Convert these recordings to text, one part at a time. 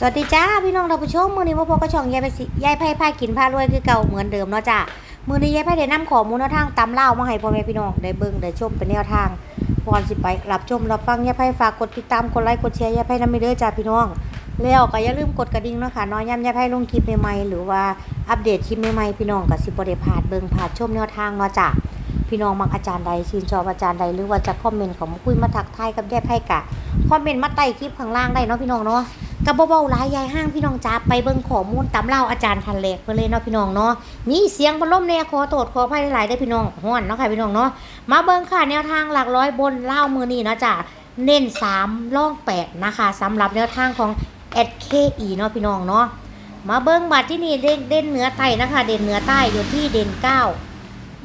สวัสดีจ้าพี่น้องท่านผู้ชมมื้อนี้มาพบกับช่องยายไปสิยายไพ่ไพ่กินผ้ารวยคือเก่าเหมือนเดิมเนาะจ้ามื้อนี้ยายไพ่ได้นำข้อมูลแนวทางตำเล่ามาให้พ่อแม่พี่น้องได้เบิ่งได้ชมเป็นแนวทางก่อนสิไปรับชมรับฟังยายไพ่ฝากกดติดตามกดไลค์กดแชร์ยายไพ่นำไปเด้อจ้าพี่น้อง แล้วก็อย่าลืมกดกระดิ่งเนาะค่ะน้อยย้ำยายไพ่ลงคลิปใหม่ๆหรือว่าอัปเดตคลิปใหม่ๆพี่น้องก็สิบ่ได้พลาดเบิ่งพลาดชมแนวทางเนาะจ้าพี่น้องมักอาจารย์ใดชื่นชอบอาจารย์ใดหรือว่าจะคอมเมนต์ของคุยมาทักทายกับแย่ไพ่กะคอมเมนต์มาใต้คลิปข้างล่างได้เนาะพี่น้องเนาะ กับเบาๆหลายยายห้างพี่น้องจ้าไปเบิ่งข้อมูลตำเล่าอาจารย์ทันแหลกไปเลยเนาะพี่น้องเนาะมีเสียงพัดลมแน่ขอโทษขออภัยหลายๆได้พี่น้องฮ้อนเนาะค่ะพี่น้องเนาะมาเบิ่งค่ะแนวทางหลักร้อยบนเล่ามือนี้นะจ้าเน้น3ล่อง8นะคะสำหรับแนวทางของ SKE เนาะพี่น้องเนาะมาเบิ่งบัตรที่นี่เด่นเด่นเหนือใต้นะคะ เด่นเหนือใต้อยู่ที่เด่นเก้า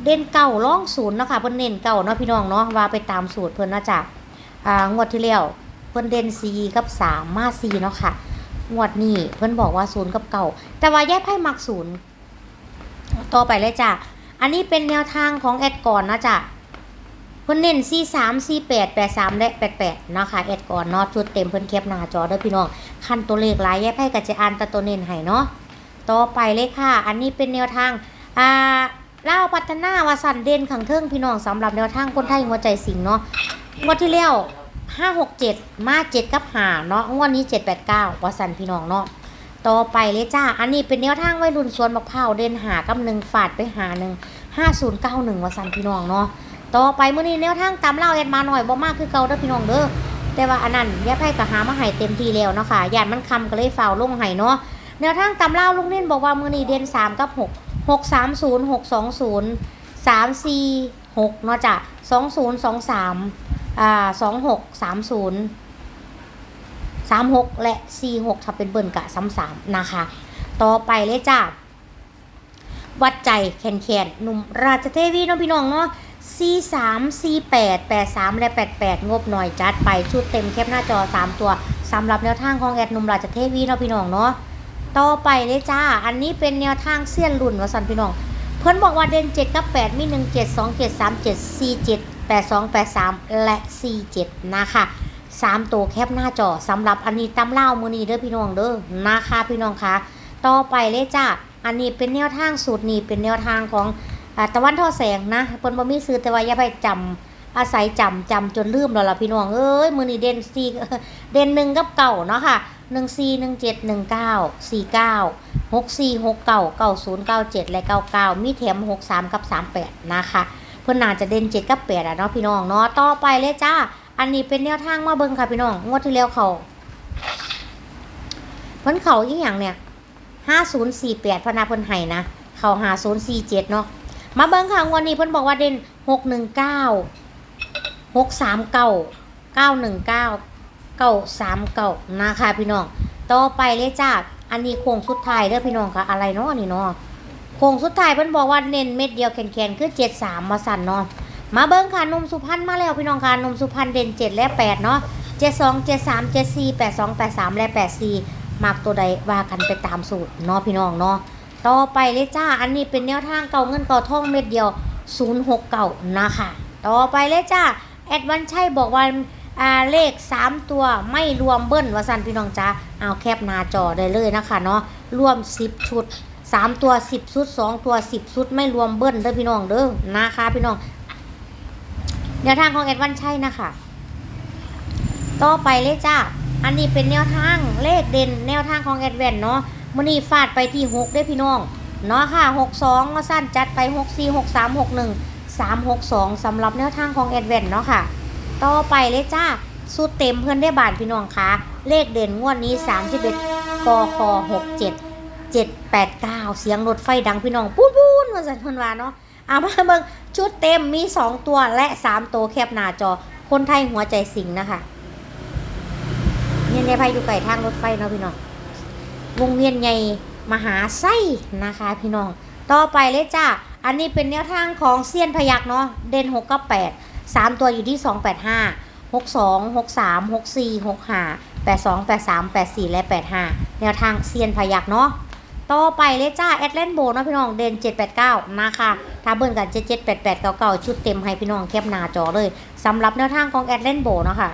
เด่นเก่าล่องศูนย์เนาะค่ะเพิ่นเน้นเก่าเนาะพี่น้องเนาะว่าไปตามสูตรเพิ่นนะจ้ะอ่างวดที่แล้ว เพิ่นเด่นสีกับสามมาสีเนาะค่ะงวดนี้เพิ่นบอกว่าศูนย์กับเก่า แต่ว่าแยกไพ่มักศูนย์ต่อไปเลยจ้ะ อันนี้เป็นแนวทางของแอดก่อนนะจ้ะเพิ่นเน้นสี่สามสี่แปดแปดสามและแปดแปดเนาะค่ะแอดก่อนเนาะชุดเต็มเพิ่นแคปหน้าจอเด้อพี่น้องขั้นตัวเลขหลายแยกไพ่กับจะอ่านแต่ตัวเน้นให้เนาะต่อไปเลยค่ะ อันนี้เป็นแนวทางอ่าเล่าพัฒนาวาสันเด่นขังเทิงพี่น้องสำหรับแนวทางคนไทยหัวใจสิงเนาะงวดที่แล้ว ห้าหกเจ็ดมาเจ็ดกับหาเนาะงวดนี้เจ็ดแปดเก้าวสันพี่น้องเนาะต่อไปเลยจ้า อันนี้เป็นแนวทางวัยรุ่นสวนมะพร้าวเด่นหากับหนึ่งฝาดไปหาหนึ่งห้าศูนย์เก้าหนึ่งวสันพี่น้องเนาะต่อไปเมื่อนี้แนวทางตามเล่าแอดมาหน่อยบ่มากคือเก่าเด้อพี่น้องเด้อแต่ว่าอันนั้นแย่ไพ่กับหามาให้เต็มทีแล้วเนาะค่ะยานมันคำก็เลยฝ่าลงให้เนาะแนวทางตามเล่าลุงเล่นบอกว่ามื่อนี้เด่นสามกับหกหกสามศูนย์หกสองศูนย์สามสี่หกเนาะจ้ะสองศูนย์สองสาม อ่าสองหกสามศูนย์สามหกและสี่หกถ้าเป็นเบิ่นกะซ้ำสามนะคะ ต่อไปเลยจ้ะวัดใจแขนแขนหนุ่มราชเทวีน้องพี่น้องเนาะสี่สามสี่แปดแปดสามและแปดแปดงบหน่อยจัดไปชุดเต็มแคปหน้าจอสามตัวสำหรับแนวทางของแอดหนุ่มราชเทวีเนาะพี่น้องเนาะต่อไปเลยจ้า อันนี้เป็นแนวทางเสี้ยนรุ่นวสันพี่น้อง เพิ่นบอกว่าเด่น7กับ 8 มี 1 7 2 7 3 7 4 7 8 2 8 3 และ 4 7 นะคะ3ตัวแคปหน้าจอสำหรับอันนี้ตำเล่ามือนี้เด้อพี่น้องเด้อนะคะพี่น้องคะต่อไปเลยจ้าอันนี้เป็นแนวทางสูตรนี้เป็นแนวทางของตะวันทอแสงนะเพิ่นบ่มีซื้อแต่ว่าอย่าไปจำอาศัยจำจำจนลืมแล้วล่ะพี่น้องเอ้ยมือนี้เด่นสี่เด่นหนึ่งกับเก่าเนาะค่ะหนึ่งสี่หนึ่งเจ็ดหนึ่งเก้าสี่เก้าหกสี่หกเก้าเก้าศูนย์เก้าเจ็ดและเก้าเก้ามีแถมหกสามกับสามแปดนะคะ เพื่อนน่าจะเด่นเจ็ดกับแปดอะเนาะพี่น้องเนาะต่อไปเลยจ้า อันนี้เป็นแนวทางมาเบิ่งค่ะพี่น้องงวดที่แล้วเขาเพิ่นเขาอีกอย่างเนี่ยห้าศูนย์สี่แปดพนาเพิ่นไห้นะเขาหาศูนย์สี่เจ็ดเนาะมาเบิ่งค่ะงวดนี้เพิ่นบอกว่าเด่นหกหนึ่งเก้าหกสามเก้าเก้าหนึ่งเก้าเก้าสามเก้านะคะพี่น้องต่อไปเลยจ้าอันนี้โค้งสุดท้ายเด้อพี่น้องค่ะ อะไรเนาะนี่เนาะ ค้งสุดท้ายเพิ่นบอกว่าเน้นเม็ดเดียวแข็งๆคือเจ็ดสามมาสั่นเนาะมาเบิ้งค่ะนมสุพรรณมาแล้วพี่น้องค่ะนมสุพรรณเด่นเจ็ดและแปดเนาะเจ็ดสองเจ็ดสามเจ็ดสี่แปดสองแปดสามและแปดสี่มากตัวใดว่ากันไปตามสูตรเนาะพี่น้องเนาะต่อไปเลยจ้าอันนี้เป็นแนวทางเก่าเงินเก่าทองเม็ดเดียวศูนย์หกเก่านะคะต่อไปเลยจ้าแอดวันชัยบอกว่าอ่าเลข 3 ตัวไม่รวมเบิ้ลวาสันพี่น้องจ้าเอาแคปหน้าจอได้เลยนะคะเนาะรวม 10 ชุด 3ตัว10ชุด2ตัว10ชุดไม่รวมเบิ้ลเด้อพี่น้องเด้อนะคะพี่น้องแนวทางของแอดวันใช่นะคะ ต่อไปเลยจ้า อันนี้เป็นแนวทางเลขเด่นแนวทางของแอดแวนเนาะมันนี่ฟาดไปที่6ได้อพี่น้อง เนาะค่ะ62มาสั้นจัดไป64 63 61 362สำหรับแนวทางของแอดแวนเนาะค่ะ ต่อไปเลยจ้าสูตรเต็มเพื่อนได้บาทพี่น้องคะเลขเด่นงวดนี้31กค67 789เจ็ดแปดเก้าเสียงรถไฟดังพี่น้องปูนปูนมาสันพิ่นวาเนาะเอามาเบิ่งชุดเต็มมี2ตัวและ3ตัวแคบหน้าจอ คนไทยหัวใจสิงนะคะเนี่ยในภัยอยู่ไก่ทางรถไฟเนาะพี่น้องวงเวียนใหญ่มหาไส้นะคะพี่น้อง ต่อไปเลยจ้าอันนี้เป็นแนวทางของเซียนพยักเนาะเด่น6กับ8 3ตัวอยู่ที่285 62 63 64 65 82 83 84แปดสองแปดสามแปดสี่และ85แนวทางเซียนพยักเนาะ ต่อไปเลยจ้าแอดเลนโบนะพี่น้องเด่น789 นะคะถ้าเบิ่นกัน77 88 99ชุดเต็มให้พี่น้องแคปหน้าจอเลยสำหรับแนวทางของแอดเลนโบนะคะ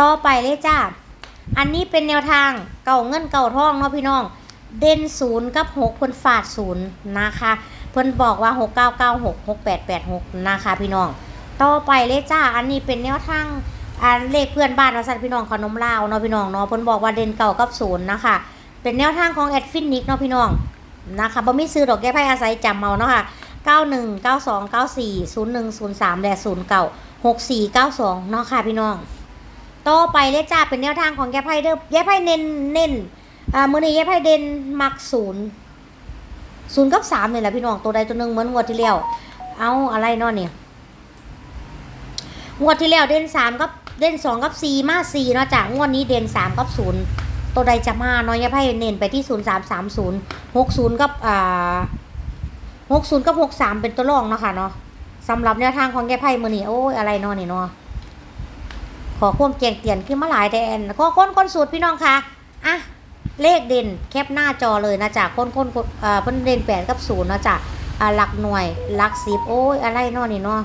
ต่อไปเลยจ้า อันนี้เป็นแนวทางเก่าเงินเก่าทองเนาะพี่น้อง เด่นศูนย์กับหกเพิ่นฝาดศูนย์นะคะ เพิ่นบอกว่าหกเก้าเก้าหกหกแปดแปดหกนะคะพี่น้อง ต่อไปเลยจ้า อันนี้เป็นแนวทาง อ่าเลขเพื่อนบ้านว่าสันพี่น้องขนมลาวเนาะพี่น้องเนาะเพิ่นบอกว่าเด่นเก่ากับศูนย์นะคะเป็นแนวทางของแอดฟินิกเนาะพี่น้องนะคะบ่มีซื้อดอกแก้ไพ่อาศัยจำเมาเนาะค่ะ91 92 94 01 03และ09 6492เนาะค่ะพี่น้องต่อไปเลยจ้าเป็นแนวทางของแก้ไพ่เด้อแก้ไพ่เน้นเน้นอ่ามื้อนี้แก้ไพ่เด่นมักศูนย์ศูนย์กับสามเนี่ยแหละพี่น้องตัวใดตัวหนึ่งเหมือนงวดที่แล้วเอาอะไรเนาะเนี่ยงวดที่แล้วเด่นสามกับ เด่นสองกับสี่มาสี่เนาะจ้ะงวดนี้เด่นสามกับศูนย์ตัวใดจะมาเนาะแก้ไพ่เน้นไปที่ศูนย์สามสามศูนย์หกศูนย์กับอ่าหกศูนย์กับหกสามเป็นตัวรองเนาะค่ะเนาะสำหรับแนวทางของแกไพ่มือนี่โอ้ยอะไรเนาะนี่เนาะขอควมเกียงเตียนขึ้นมาหลายแดนก็ค้นค้นสูตรพี่น้องค่ะอะเลขเด่นแคปหน้าจอเลยนะจ๊ะค้นค้นเอ่อเพิ่นเด่นแปดกับศูนย์นะจ๊ะอ่าหลักหน่วยหลักสิบโอ้ยอะไรเนาะนี่เนาะ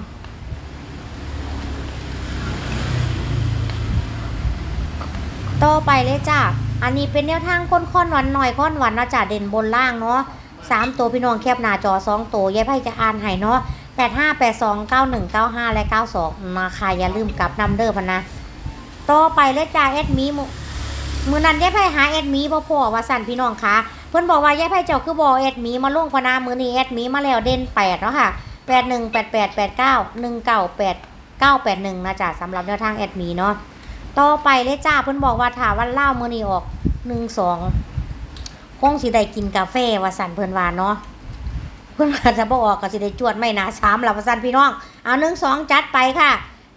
ต่อไปเลยจ้ะอันนี้เป็นแนวทางค้นค้นหวันหน่อยค้นหวันนะจ๊ะเด่นบนล่างเนาะสามตัวพี่น้องแคบหน้าจอสองตัวยายไพ่จะอ่านให้เนาะแปดห้าแปดสองเก้าหนึ่งเก้าห้าและเก้าสองนะคะอย่าลืมกลับนำเด้อพนะต่อไปเลยจ้าเอ็ดมีมือมือนั้นยายไพ่หาเอ็ดมีพ่อพ่อว่าสั่นพี่น้องคะเพื่อนบอกว่ายายไพ่เจ้าคือบอเอ็ดมีมาลงพนามือนี้เอ็ดมีมาแล้วเด่นแปดเนาะค่ะแปดหนึ่งแปดแปดแปดเก้าหนึ่งเก้าแปดเก้าแปดหนึ่งนะจ๊ะสำหรับแนวทางเอ็ดมีเนาะ ต่อไปเลยจ้าเพื่อนบอกว่าถาวันเล่ามือนี้ออกหนึ่งสองคงสิได้กินกาแฟว่าสันเพิ่นว่าเนาะเพิ่นว่าจะบ่ออกก็สิได้จวดไม่นาสามแล้วว่าสันพี่น้อง เอาหนึ่งสองจัดไปค่ะ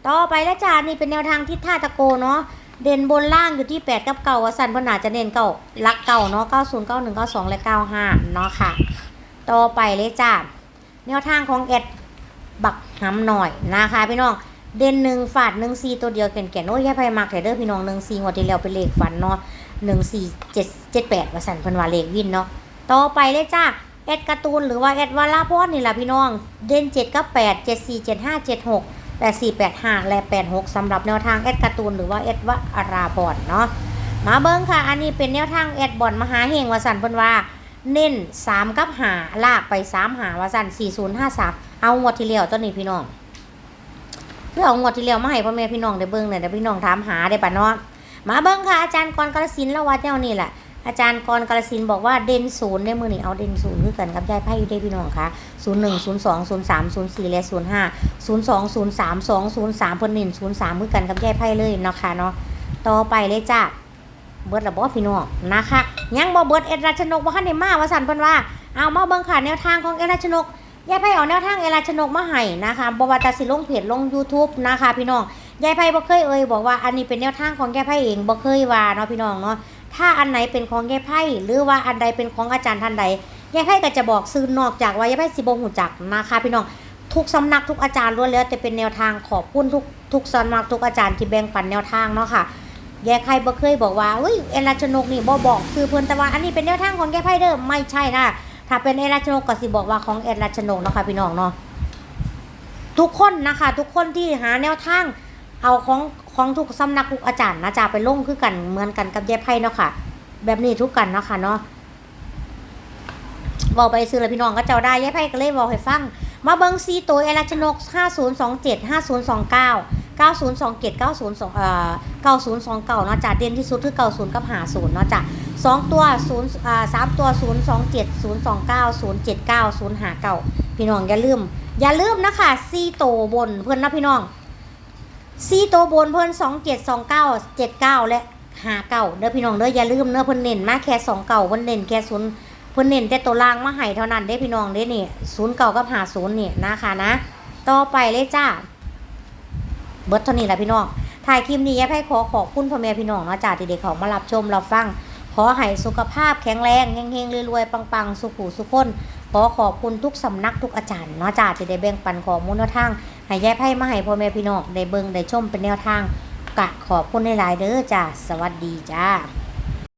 ต่อไปแล้วจ้านี่เป็นแนวทางทิศท่าตะโกเนาะเด่นบนล่างอยู่ที่8กับเก่าว่าสันเพิ่นอาจจะเน้นเก่าลักเก่าเนาะ90 91 92และ95เนาะค่ะ ต่อไปเลยจ้าแนวทางของแอดบักหำหน่อยนะคะพี่น้อง เด่นหนึ่งฝาดหนึ่งซีตัวเดียวแก่นโอ้ยแย่ไปมักแต่เด้อพี่น้องหนึ่งซีงวที่แล้วเป็นเลขฝันเนาะหนึ่งสี่เจ็ดเจ็ดแปดว่าสันเพิ่นว่าเลขวินเนาะต่อไปเลยจ้าแอดการ์ตูนหรือว่าแอดวาลาพอดนี่แหละพี่น้อง เด่นเจ็ดกับแปดเจ็ดสี่เจ็ดห้าเจ็ดหกแปดสี่แปดห้าและแปดหกสำหรับแนวทางแอดการ์ตูนหรือว่าแอดวาราบอดเนาะมาเบิ้งค่ะ อันนี้เป็นแนวทางแอดบอลมหาเฮงวาสันเพิ่นว่าเน้นสามกับหาลากไปสามหาวาสันสี่ศูนย์ห้าสามเอางวดที่แล้วตัวนี้พี่น้อง เพื่อเอางวดที่แล้วมาให้พ่อแม่พี่น้องได้เบิ้งเนี่ยเดี๋ยวพี่น้องถามหาได้ปะเนาะมาเบิ้งค่ะอาจารย์กรกาลสินล้ววัดแนวนี่แหละอาจารย์กรกาลสินบอกว่าเด่นศูนย์ในมือนี่เอาเด่นศูนย์คือกันกับยายไพ่อยู่ได้พี่น้องค่ะศูนย์หนึ่งศูนย์สองศูนย์สามศูนย์สี่และศูนย์ห้าศูนย์สองศูนย์สามสองศูนย์สามเพิ่นเน้นศูนย์สามคือกันกับยายไพ่เลยเนาะค่ะเนาะต่อไปเลยจ้าเบิร์ดละบอพี่น้องนะคะยังบ่เบิร์ดเอ็ดราชนกว่าคันได้มาว่าสันเพิ่นว่าเอามาเบิ้งค่ะแนวทางของเอ็ดราชนก ยายไพ่เอาแนวทางเอ็ดราชนกมาให้นะคะบว่าสิลงเพจลง YouTube นะคะ พี่น้องยายไพ่บ่เคยเอ่ยบอกว่าอันนี้เป็นแนวทางของยายไพ่เองบ่เคยว่าเนาะพี่น้องเนาะถ้าอันไหนเป็นของยายไพ่หรือว่าอันใดเป็นของอาจารย์ท่านใดยายไพ่ก็จะบอกซื้อนอกจากว่ายายไพ่สิบ่ฮู้จักนะคะ พี่น้องทุกสำนักทุกอาจารย์ล้วนแล้วแต่เป็นแนวทางขอบคุณทุกทุกสำนักทุกอาจารย์ที่แบ่งปันแนวทางเนาะค่ะยายไพ่บ่เคยบอกว่าเอ้ยเอราชนกนี่บ่บอกซื้อเพิ่นแต่ว่าอันนี้เป็นแนวทางของยายไพ่เด้อไม่ใช่นะ ถ้าเป็นเอราชนกก็สิบอกว่าของเอราชนกเนาะค่ะพี่น้องเนาะทุกคนนะคะ ทุกคนที่หาแนวทางเอาของของทุกสำนักทุกอาจารย์นะจ๊ะไปลงคือกันเหมือนกันกับแยายไพ่เนาะค่ะ แบบนี้ทุกกันเนาะค่ะเนาะบอกไปซื้อเลยพี่น้องก็เจ้าได้แยายไพ่ก็เลยบอกให้ฟัง มาเบิ้งซีตัวเอราชนก 5027 5029 9027 90 เอ่อ9029เนาะจ้ะเด่นที่สุดคือ90กับ50เนาะจ้ะ สองตัว0อ่าสามตัว027 029 079 059พี่น้องอย่าลืม อย่าลืมนะคะซีโตบนเพื่อนนะพี่น้องซีโตบนเพิ่นสองเจ็ดสองเก้าเจ็ดเก้าและหาเก้าเด้อพี่น้องเด้ออย่าลืมเด้อเพิ่อนเน้นมาแค่สองเก้าเพิ่อนเน้นแค่ศูนย์เพิ่อนเน้นแต่ตัวล่างมาให้เท่านั้นเด้อพี่น้องเด้อนี่ศูนย์เก้ากับหาศูนย์นี่นะคะนะ ต่อไปเลยจ้าเบิร์ดเท่านี้แหละพี่น้องถ่ายคลิปนี้ยายไพ่ขอขอบคุณพ่อแม่พี่น้องเนาะจ้าที่เด็กเขามารับชมรับฟัง ขอให้สุขภาพแข็งแรงเฮงๆรวยๆปังๆ สุขุสุขคนขอขอบคุณทุกสำนักทุกอาจารย์เนาะจ่าที่ได้แบ่งปันข้อมูลแนวทางให้ยายไพ่มาให้พ่อแม่พี่น้องได้เบิ่งได้ชมเป็นแนวทางกะขอบคุณหลายๆเด้อจ้าสวัสดีจ้า